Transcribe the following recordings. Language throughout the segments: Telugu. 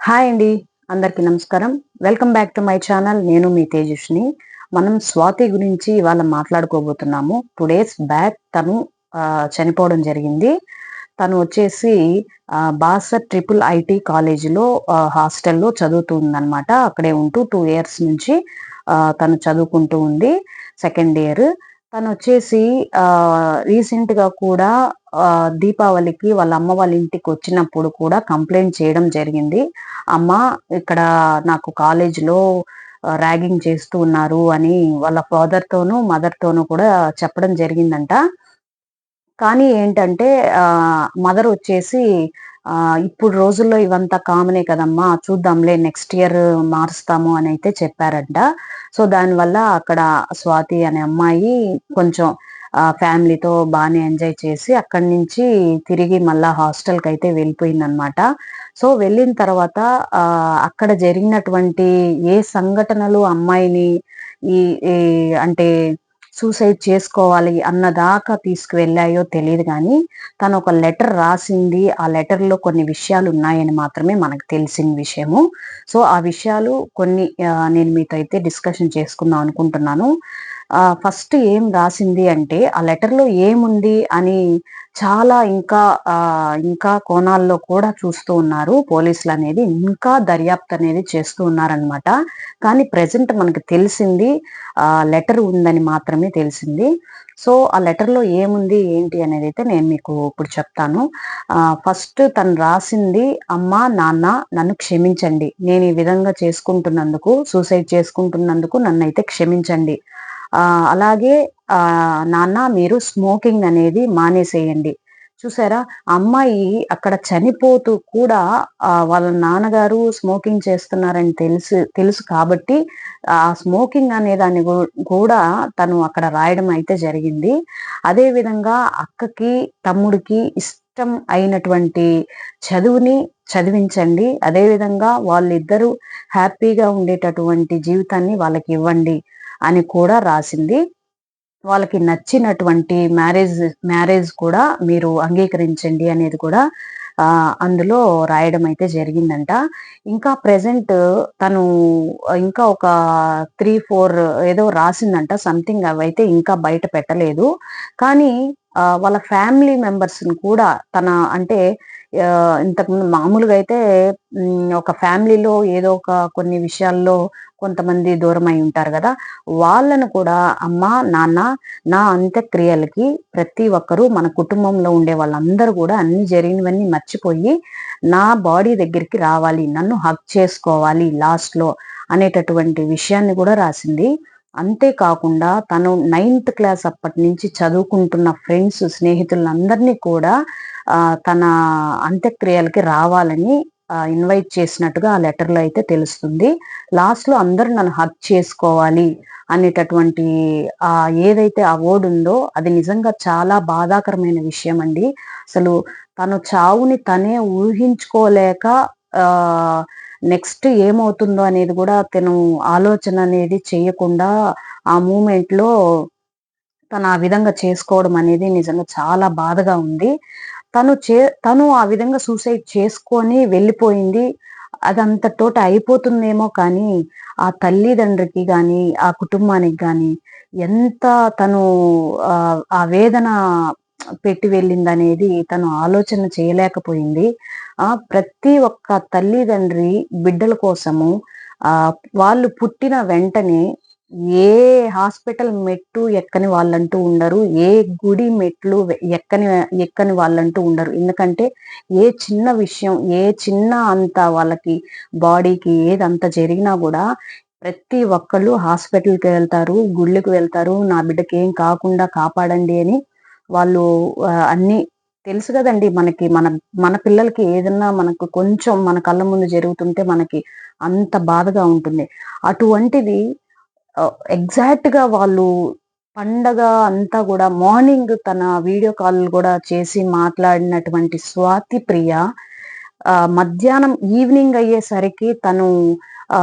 హాయ్ అండి అందరికీ నమస్కారం. Welcome back to my channel. నేను మీ తేజస్ని మనం స్వాతి గురించి ఇవాళ మాట్లాడుకోబోతున్నాము. టూ డేస్ బ్యాక్ తను చనిపోవడం జరిగింది. తను వచ్చేసి బాసర్ ట్రిపుల్ ఐటీ కాలేజీలో హాస్టల్లో చదువుతుందనమాట అక్కడే ఉంటూ టూ ఇయర్స్ నుంచి తను చదువుకుంటూ ఉంది సెకండ్ ఇయర్. తను వచ్చేసి రీసెంట్గా కూడా దీపావళికి వాళ్ళ అమ్మ వాళ్ళ ఇంటికి వచ్చినప్పుడు కూడా కంప్లైంట్ చేయడం జరిగింది. అమ్మ ఇక్కడ నాకు కాలేజీలో ర్యాగింగ్ చేస్తూ ఉన్నారు అని వాళ్ళ ఫాదర్ తోనూ మదర్ తోనూ కూడా చెప్పడం జరిగిందంట. కానీ ఏంటంటే మదర్ వచ్చేసి ఇప్పుడు రోజుల్లో ఇవంతా కామనే కదమ్మా. చూద్దాంలే నెక్స్ట్ ఇయర్ మారుస్తాము అని అయితే చెప్పారంట. సో దానివల్ల అక్కడ స్వాతి అనే అమ్మాయి కొంచెం ఫ్యామిలీతో బాగానే ఎంజాయ్ చేసి అక్కడి నుంచి తిరిగి మళ్ళా హాస్టల్కి అయితే వెళ్ళిపోయిందనమాట. సో వెళ్ళిన తర్వాత అక్కడ జరిగినటువంటి ఏ సంఘటనలు అమ్మాయిని ఈ అంటే సూసైడ్ చేసుకోవాలి అన్నదాకా తీసుకువెళ్ళాయో తెలియదు కానీ తను ఒక లెటర్ రాసింది. ఆ లెటర్లో కొన్ని విషయాలు ఉన్నాయని మాత్రమే మనకు తెలిసిన విషయము. సో ఆ విషయాలు కొన్ని నేను మీతో అయితే డిస్కషన్ చేసుకుందాం అనుకుంటున్నాను. ఫస్ట్ ఏం రాసింది అంటే ఆ లెటర్లో ఏముంది అని చాలా ఇంకా ఇంకా కోణాల్లో కూడా చూస్తూ ఉన్నారు. పోలీసులు అనేది ఇంకా దర్యాప్తు అనేది చేస్తూ ఉన్నారనమాట కానీ ప్రజెంట్ మనకు తెలిసింది ఆ లెటర్ ఉందని మాత్రమే తెలిసింది. సో ఆ లెటర్లో ఏముంది ఏంటి అనేది అయితే నేను మీకు ఇప్పుడు చెప్తాను. ఫస్ట్ తను రాసింది అమ్మ నాన్న నన్ను క్షమించండి. నేను ఈ విధంగా చేసుకుంటున్నందుకు సూసైడ్ చేసుకుంటున్నందుకు నన్ను అయితే క్షమించండి. అలాగే నాన్న మీరు స్మోకింగ్ అనేది మానేసేయండి. చూసారా? అమ్మాయి అక్కడ చనిపోతూ కూడా వాళ్ళ నాన్నగారు స్మోకింగ్ చేస్తున్నారని తెలుసు తెలుసు కాబట్టి ఆ స్మోకింగ్ అనే దాన్ని కూడా తను అక్కడ రాయడం అయితే జరిగింది. అదే విధంగా అక్కకి తమ్ముడికి ఇష్టం అయినటువంటి చదువుని చదివించండి. అదేవిధంగా వాళ్ళిద్దరూ హ్యాపీగా ఉండేటటువంటి జీవితాన్ని వాళ్ళకి ఇవ్వండి. అని కూడా రాసింది. వాళ్ళకి నచ్చినటువంటి మ్యారేజ్ మ్యారేజ్ కూడా మీరు అంగీకరించండి అనేది కూడా అందులో రాయడం అయితే జరిగిందంట. ఇంకా ప్రజెంట్ తను ఇంకా ఒక త్రీ ఫోర్ ఏదో రాసిందంట సంథింగ్ అవైతే ఇంకా బయట పెట్టలేదు. కానీ వాళ్ళ ఫ్యామిలీ మెంబర్స్ని కూడా తన అంటే ఇంతకుముందు మామూలుగా అయితే ఒక ఫ్యామిలీలో ఏదో ఒక కొన్ని విషయాల్లో కొంతమంది దూరం అయి ఉంటారు కదా వాళ్ళను కూడా అమ్మ నాన్న నా అంత్యక్రియలకి ప్రతి ఒక్కరూ మన కుటుంబంలో ఉండే వాళ్ళందరూ కూడా అన్ని జరిగినవన్నీ మర్చిపోయి నా బాడీ దగ్గరికి రావాలి నన్ను హక్ చేసుకోవాలి లాస్ట్లో అనేటటువంటి విషయాన్ని కూడా రాసింది. అంతేకాకుండా తను నైన్త్ క్లాస్ అప్పటి నుంచి చదువుకుంటున్న ఫ్రెండ్స్ స్నేహితులందరినీ కూడా తన అంత్యక్రియలకి రావాలని ఇన్వైట్ చేసినట్టుగా ఆ లెటర్లో అయితే తెలుస్తుంది. లాస్ట్లో అందరూ నన్ను హక్ చేసుకోవాలి అనేటటువంటి ఆ ఏదైతే ఆ ఉందో అది నిజంగా చాలా బాధాకరమైన విషయం అండి. అసలు తను చావుని తనే ఊహించుకోలేక నెక్స్ట్ ఏమవుతుందో అనేది కూడా తను ఆలోచన అనేది చేయకుండా ఆ మూమెంట్లో తను ఆ విధంగా చేసుకోవడం అనేది నిజంగా చాలా బాధగా ఉంది. తను చే తను ఆ విధంగా సూసైడ్ చేసుకొని వెళ్ళిపోయింది. అదంతటోట అయిపోతుందేమో కానీ ఆ తల్లిదండ్రికి కానీ ఆ కుటుంబానికి కానీ ఎంత తను ఆ వేదన పెట్టి వెళ్ళిందనేది తను ఆలోచన చేయలేకపోయింది. ఆ ప్రతి ఒక్క తల్లిదండ్రి బిడ్డల కోసము ఆ వాళ్ళు పుట్టిన వెంటనే ఏ హాస్పిటల్ మెట్టు ఎక్కని వాళ్ళంటూ ఉండరు ఏ గుడి మెట్లు ఎక్కని ఎక్కని వాళ్ళంటూ ఉండరు. ఎందుకంటే ఏ చిన్న విషయం ఏ చిన్న అంత వాళ్ళకి బాడీకి ఏదంత జరిగినా కూడా ప్రతి ఒక్కళ్ళు హాస్పిటల్కి వెళ్తారు గుళ్ళకి వెళ్తారు నా బిడ్డకి ఏం కాకుండా కాపాడండి అని వాళ్ళు అన్ని తెలుసు కదండి మనకి. మన మన పిల్లలకి ఏదన్నా మనకు కొంచెం మన కళ్ళ ముందు జరుగుతుంటే మనకి అంత బాధగా ఉంటుంది. అటువంటిది ఎగ్జాక్ట్గా వాళ్ళు పండగ అంతా కూడా మార్నింగ్ తన వీడియో కాల్ కూడా చేసి మాట్లాడినటువంటి స్వాతి ప్రియ మధ్యాహ్నం ఈవినింగ్ అయ్యేసరికి తను ఆ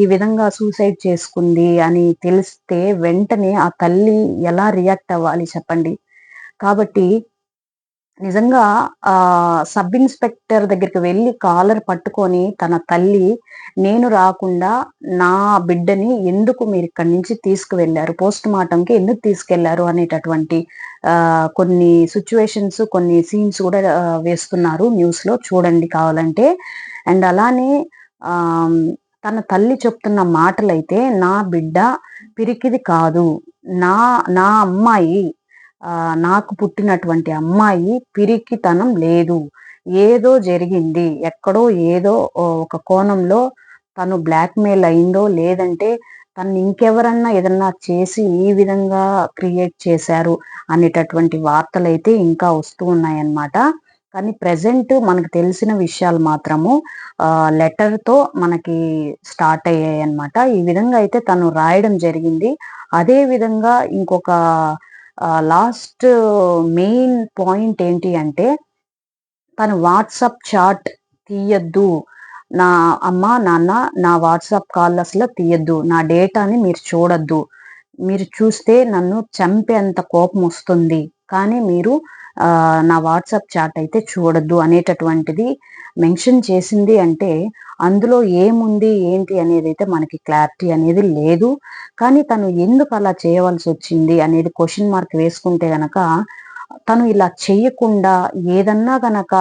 ఈ విధంగా సూసైడ్ చేసుకుంది అని తెలిస్తే వెంటనే ఆ తల్లి ఎలా రియాక్ట్ అవ్వాలి చెప్పండి? కాబట్టి నిజంగా ఆ సబ్ ఇన్స్పెక్టర్ దగ్గరికి వెళ్ళి కాలర్ పట్టుకొని తన తల్లి నేను రాకుండా నా బిడ్డని ఎందుకు మీరు ఇక్కడి నుంచి తీసుకువెళ్ళారు? పోస్ట్ మార్టంకి ఎందుకు తీసుకెళ్ళారు? అనేటటువంటి ఆ కొన్ని సిచ్యువేషన్స్ కొన్ని సీన్స్ కూడా వేస్తున్నారు న్యూస్లో చూడండి కావాలంటే. అండ్ అలానే ఆ తన తల్లి చెప్తున్న మాటలైతే నా బిడ్డ పిరికిది కాదు. నా నా అమ్మాయి నాకు పుట్టినటువంటి అమ్మాయి పిరికితనం లేదు. ఏదో జరిగింది. ఎక్కడో ఏదో ఒక కోణంలో తను బ్లాక్మెయిల్ అయిందో లేదంటే తను ఇంకెవరన్నా ఏదన్నా చేసి ఈ విధంగా క్రియేట్ చేశారు అనేటటువంటి వార్తలు అయితే ఇంకా వస్తూ ఉన్నాయన్నమాట. కానీ ప్రజెంట్ మనకు తెలిసిన విషయాలు మాత్రము లెటర్తో మనకి స్టార్ట్ అయ్యాయి అనమాట ఈ విధంగా అయితే తను రాయడం జరిగింది. అదే విధంగా ఇంకొక లాస్ట్ మెయిన్ పాయింట్ ఏంటి అంటే తను వాట్సాప్ చాట్ తీయద్దు. నా అమ్మ నాన్న నా వాట్సాప్ కాల్ అసలు తీయద్దు. నా డేటాని మీరు చూడద్దు. మీరు చూస్తే నన్ను చంపేంత కోపం వస్తుంది. కానీ మీరు నా వాట్సాప్ చాట్ అయితే చూడద్దు అనేటటువంటిది మెన్షన్ చేసింది అంటే అందులో ఏముంది ఏంటి అనేది అయితే మనకి క్లారిటీ అనేది లేదు. కానీ తను ఎందుకు అలా చేయవలసి వచ్చింది అనేది క్వశ్చన్ మార్క్ వేసుకుంటే గనక తను ఇలా చేయకుండా ఏదన్నా గనక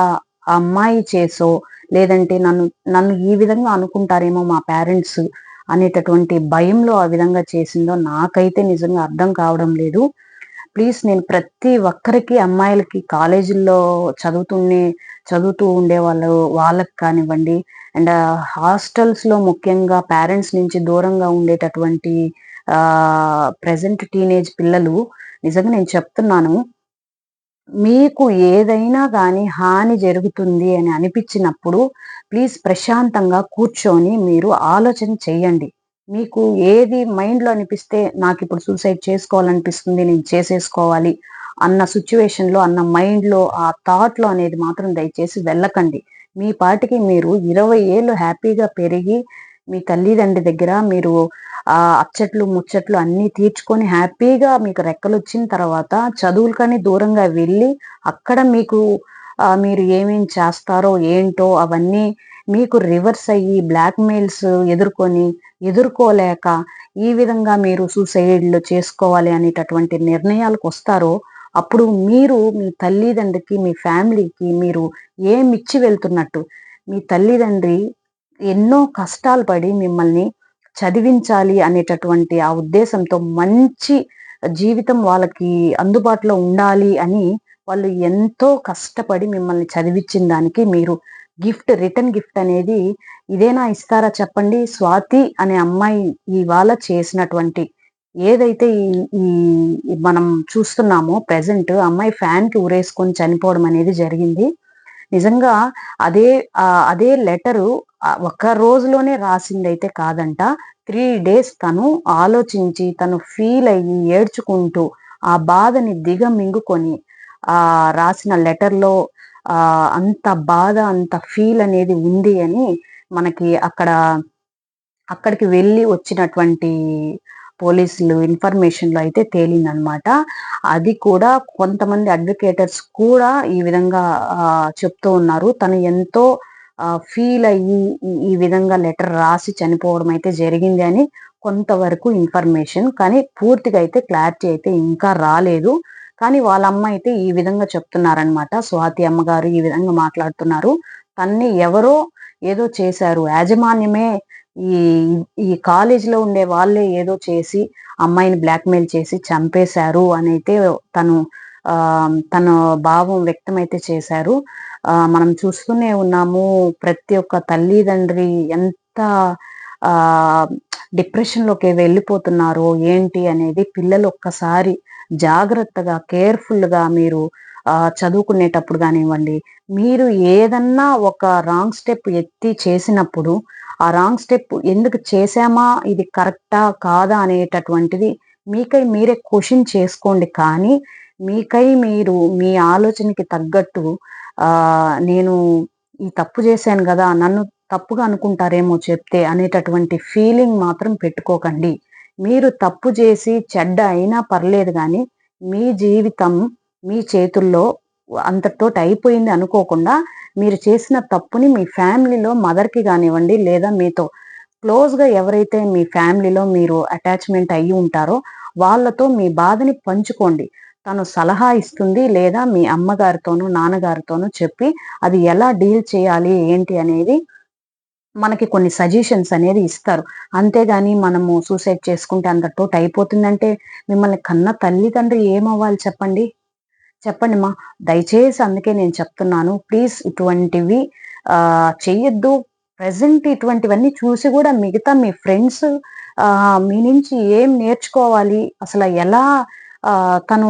అమ్మాయి చేసో లేదంటే నన్ను నన్ను ఈ విధంగా అనుకుంటారేమో మా పేరెంట్స్ అనేటటువంటి భయంలో ఆ విధంగా చేసిందో నాకైతే నిజంగా అర్థం కావడం లేదు. ప్లీజ్ నేను ప్రతి ఒక్కరికి అమ్మాయిలకి కాలేజీల్లో చదువుతుండే చదువుతూ ఉండే వాళ్ళు వాళ్ళకి కానివ్వండి. అండ్ హాస్టల్స్లో ముఖ్యంగా పేరెంట్స్ నుంచి దూరంగా ఉండేటటువంటి ప్రజెంట్ టీనేజ్ పిల్లలు నిజంగా నేను చెప్తున్నాను మీకు ఏదైనా కానీ హాని జరుగుతుంది అని అనిపించినప్పుడు ప్లీజ్ ప్రశాంతంగా కూర్చొని మీరు ఆలోచన చేయండి. మీకు ఏది మైండ్లో అనిపిస్తే నాకు ఇప్పుడు సూసైడ్ చేసుకోవాలనిపిస్తుంది నేను చేసేసుకోవాలి అన్న సిచ్యువేషన్లో అన్న మైండ్లో ఆ థాట్లో అనేది మాత్రం దయచేసి వెళ్ళకండి. మీ పాటికి మీరు ఇరవై ఏళ్ళు హ్యాపీగా పెరిగి మీ తల్లిదండ్రి దగ్గర మీరు ఆ అచ్చట్లు ముచ్చట్లు అన్నీ తీర్చుకొని హ్యాపీగా మీకు రెక్కలు వచ్చిన తర్వాత చదువులకని దూరంగా వెళ్ళి అక్కడ మీకు మీరు ఏమేం చేస్తారో ఏంటో అవన్నీ మీకు రివర్స్ అయ్యి బ్లాక్మెయిల్స్ ఎదుర్కొని ఎదుర్కోలేక ఈ విధంగా మీరు సూసైడ్లు చేసుకోవాలి అనేటటువంటి నిర్ణయాలకు వస్తారో అప్పుడు మీరు మీ తల్లిదండ్రికి మీ ఫ్యామిలీకి మీరు ఏమిచ్చి వెళ్తున్నట్టు? మీ తల్లిదండ్రి ఎన్నో కష్టాలు పడి మిమ్మల్ని చదివించాలి అనేటటువంటి ఆ ఉద్దేశంతో మంచి జీవితం వాళ్ళకి అందుబాటులో ఉండాలి అని వాళ్ళు ఎంతో కష్టపడి మిమ్మల్ని చదివించిన దానికి మీరు గిఫ్ట్ రిటర్న్ గిఫ్ట్ అనేది ఇదేనా ఇస్తారా చెప్పండి. స్వాతి అనే అమ్మాయి ఇవాళ చేసినటువంటి ఏదైతే ఈ మనం చూస్తున్నామో ప్రెసెంట్ అమ్మాయి ఫ్యాన్కి ఊరేసుకొని చనిపోవడం అనేది జరిగింది. నిజంగా అదే అదే లెటరు ఒక రోజులోనే రాసింది అయితే కాదంట. త్రీ డేస్ తను ఆలోచించి తను ఫీల్ అయ్యి ఏడ్చుకుంటూ ఆ బాధని దిగమింగుకొని ఆ రాసిన లెటర్లో ఆ అంత బాధ అంత ఫీల్ అనేది ఉంది అని మనకి అక్కడ అక్కడికి వెళ్ళి వచ్చినటువంటి పోలీసులు ఇన్ఫర్మేషన్లో అయితే తేలిందనమాట. అది కూడా కొంతమంది అడ్వకేటర్స్ కూడా ఈ విధంగా చెప్తూ ఉన్నారు. తను ఎంతో ఫీల్ అయ్యి ఈ విధంగా లెటర్ రాసి చనిపోవడం అయితే జరిగింది అని కొంతవరకు ఇన్ఫర్మేషన్. కానీ పూర్తిగా అయితే క్లారిటీ అయితే ఇంకా రాలేదు. కానీ వాళ్ళ అమ్మ అయితే ఈ విధంగా చెప్తున్నారనమాట స్వాతి అమ్మగారు ఈ విధంగా మాట్లాడుతున్నారు. తన్ని ఎవరో ఏదో చేశారు. యాజమాన్యమే ఈ ఈ కాలేజీలో ఉండే వాళ్ళే ఏదో చేసి అమ్మాయిని బ్లాక్మెయిల్ చేసి చంపేశారు అని అయితే తను ఆ తన భావం వ్యక్తమైతే చేశారు. మనం చూస్తూనే ఉన్నాము ప్రతి ఒక్క తల్లిదండ్రి ఎంత ఆ డిప్రెషన్లోకి వెళ్ళిపోతున్నారో ఏంటి అనేది పిల్లలు ఒక్కసారి జాగ్రత్తగా కేర్ఫుల్గా మీరు చదువుకునేటప్పుడు కానివ్వండి మీరు ఏదన్నా ఒక రాంగ్ స్టెప్ ఎత్తి చేసినప్పుడు ఆ రాంగ్ స్టెప్ ఎందుకు చేశామా ఇది కరెక్టా కాదా అనేటటువంటిది మీకై మీరే క్వశ్చన్ చేసుకోండి. కానీ మీకై మీరు మీ ఆలోచనకి తగ్గట్టు ఆ నేను ఈ తప్పు చేశాను కదా నన్ను తప్పుగా అనుకుంటారేమో చెప్తే అనేటటువంటి ఫీలింగ్ మాత్రం పెట్టుకోకండి. మీరు తప్పు చేసి చెడ్డ అయినా పర్లేదు కానీ మీ జీవితం మీ చేతుల్లో అంతటితో అయిపోయింది అనుకోకుండా మీరు చేసిన తప్పుని మీ ఫ్యామిలీలో మదర్కి కానివ్వండి లేదా మీతో క్లోజ్గా ఎవరైతే మీ ఫ్యామిలీలో మీరు అటాచ్మెంట్ అయ్యి ఉంటారో వాళ్ళతో మీ బాధని పంచుకోండి. తను సలహా ఇస్తుంది లేదా మీ అమ్మగారితోనూ నాన్నగారితోనూ చెప్పి అది ఎలా డీల్ చేయాలి ఏంటి అనేది మనకి కొన్ని సజెషన్స్ అనేది ఇస్తారు. అంతేగాని మనము సూసైడ్ చేసుకుంటే అంత టోట్ అయిపోతుందంటే మిమ్మల్ని కన్న తల్లిదండ్రి ఏమవ్వాలి చెప్పండి? చెప్పండి మా దయచేసి అందుకే నేను చెప్తున్నాను. ప్లీజ్ ఇటువంటివి చెయ్యొద్దు ప్రజెంట్ ఇటువంటివన్నీ చూసి కూడా మిగతా మీ ఫ్రెండ్స్ మీ నుంచి ఏం నేర్చుకోవాలి? అసలు ఎలా తను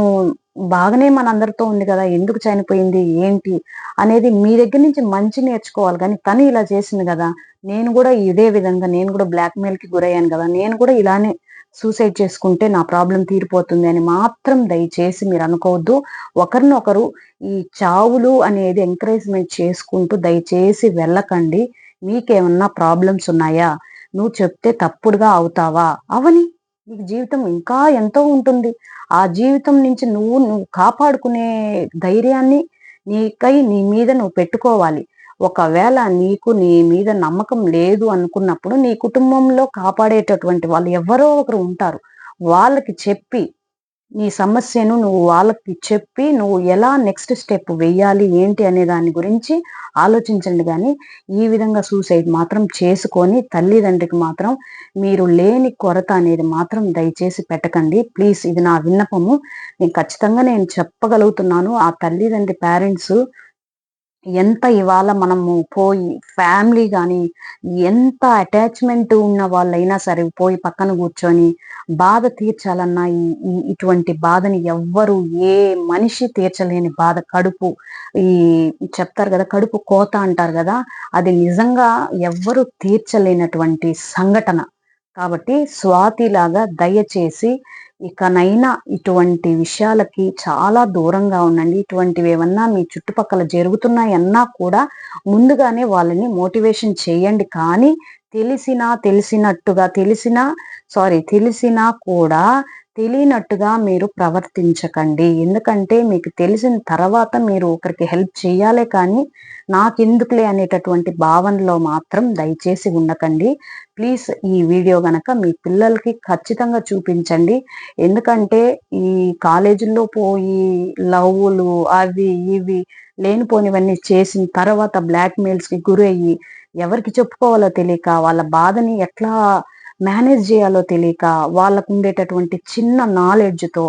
బాగానే మనందరితో ఉంది కదా ఎందుకు చనిపోయింది ఏంటి అనేది మీ దగ్గర నుంచి మంచి నేర్చుకోవాలి. కానీ తను ఇలా చేసింది కదా నేను కూడా ఇదే విధంగా నేను కూడా బ్లాక్మెయిల్కి గురయ్యాను కదా నేను కూడా ఇలానే సూసైడ్ చేసుకుంటే నా ప్రాబ్లం తీరిపోతుంది అని మాత్రం దయచేసి మీరు అనుకోవద్దు. ఒకరినొకరు ఈ చావులు అనేది ఎంకరేజ్మెంట్ చేసుకుంటూ దయచేసి వెళ్ళకండి. మీకేమన్నా ప్రాబ్లమ్స్ ఉన్నాయా? నువ్వు చెప్తే తప్పుడుగా అవుతావా? అవని. నీకు జీవితం ఇంకా ఎంతో ఉంటుంది. ఆ జీవితం నుంచి నువ్వు నువ్వు కాపాడుకునే ధైర్యాన్ని నీకై నీ మీద నువ్వు పెట్టుకోవాలి. ఒకవేళ నీకు నీ మీద నమ్మకం లేదు అనుకున్నప్పుడు నీ కుటుంబంలో కాపాడేటటువంటి వాళ్ళు ఎవరో ఒకరు ఉంటారు. వాళ్ళకి చెప్పి నీ సమస్యను నువ్వు వాళ్ళకి చెప్పి నువ్వు ఎలా నెక్స్ట్ స్టెప్ వెయ్యాలి ఏంటి అనే దాని గురించి ఆలోచించండి. కానీ ఈ విధంగా సూసైడ్ మాత్రం చేసుకొని తల్లిదండ్రికి మాత్రం మీరు లేని కొరత అనేది మాత్రం దయచేసి పెట్టకండి. ప్లీజ్ ఇది నా విన్నపము. నేను ఖచ్చితంగా నేను చెప్పగలుగుతున్నాను. ఆ తల్లిదండ్రి పేరెంట్స్ ఎంత ఇవాళ మనము పోయి ఫ్యామిలీ కానీ ఎంత అటాచ్మెంట్ ఉన్న వాళ్ళైనా సరే పోయి పక్కన కూర్చొని బాధ తీర్చాలన్నా ఈ ఇటువంటి బాధని ఎవ్వరు ఏ మనిషి తీర్చలేని బాధ. కడుపు ఈ చెప్తారు కదా కడుపు కోత అంటారు కదా అది నిజంగా ఎవ్వరు తీర్చలేనటువంటి సంఘటన. కాబట్టి స్వాతిలాగా దయచేసి ఇకనైనా ఇటువంటి విషయాలకి చాలా దూరంగా ఉండండి. ఇటువంటివి ఏమన్నా మీ చుట్టుపక్కల జరుగుతున్నాయన్నా కూడా ముందుగానే వాళ్ళని మోటివేషన్ చేయండి. కానీ తెలిసినా తెలిసినట్టుగా తెలిసినా సారీ తెలిసినా కూడా తెలియనట్టుగా మీరు ప్రవర్తించకండి. ఎందుకంటే మీకు తెలిసిన తర్వాత మీరు ఒకరికి హెల్ప్ చేయాలే కానీ నాకెందుకులే అనేటటువంటి భావనలో మాత్రం దయచేసి ఉండకండి. ప్లీజ్ ఈ వీడియో గనక మీ పిల్లలకి ఖచ్చితంగా చూపించండి. ఎందుకంటే ఈ కాలేజీల్లో పోయి లవ్లు అవి ఇవి లేనిపోనివన్నీ చేసిన తర్వాత బ్లాక్ మెయిల్స్కి ఎవరికి చెప్పుకోవాలో తెలియక వాళ్ళ బాధని ఎట్లా మేనేజ్ చేయాలో తెలియక వాళ్ళకు ఉండేటటువంటి చిన్న నాలెడ్జ్తో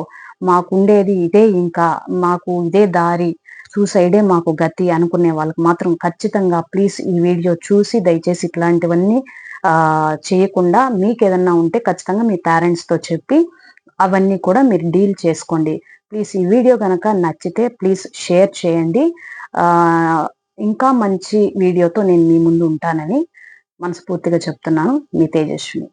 మాకుండేది ఇదే ఇంకా మాకు ఇదే దారి సూసైడే మాకు గతి అనుకునే వాళ్ళకి మాత్రం ఖచ్చితంగా ప్లీజ్ ఈ వీడియో చూసి దయచేసి ఇట్లాంటివన్నీ చేయకుండా మీకు ఏదన్నా ఉంటే ఖచ్చితంగా మీ పేరెంట్స్తో చెప్పి అవన్నీ కూడా మీరు డీల్ చేసుకోండి. ప్లీజ్ ఈ వీడియో కనుక నచ్చితే ప్లీజ్ షేర్ చేయండి. ఇంకా మంచి వీడియోతో నేను మీ ముందు ఉంటానని మనస్ఫూర్తిగా చెప్తున్నాను. మీ తేజస్విని.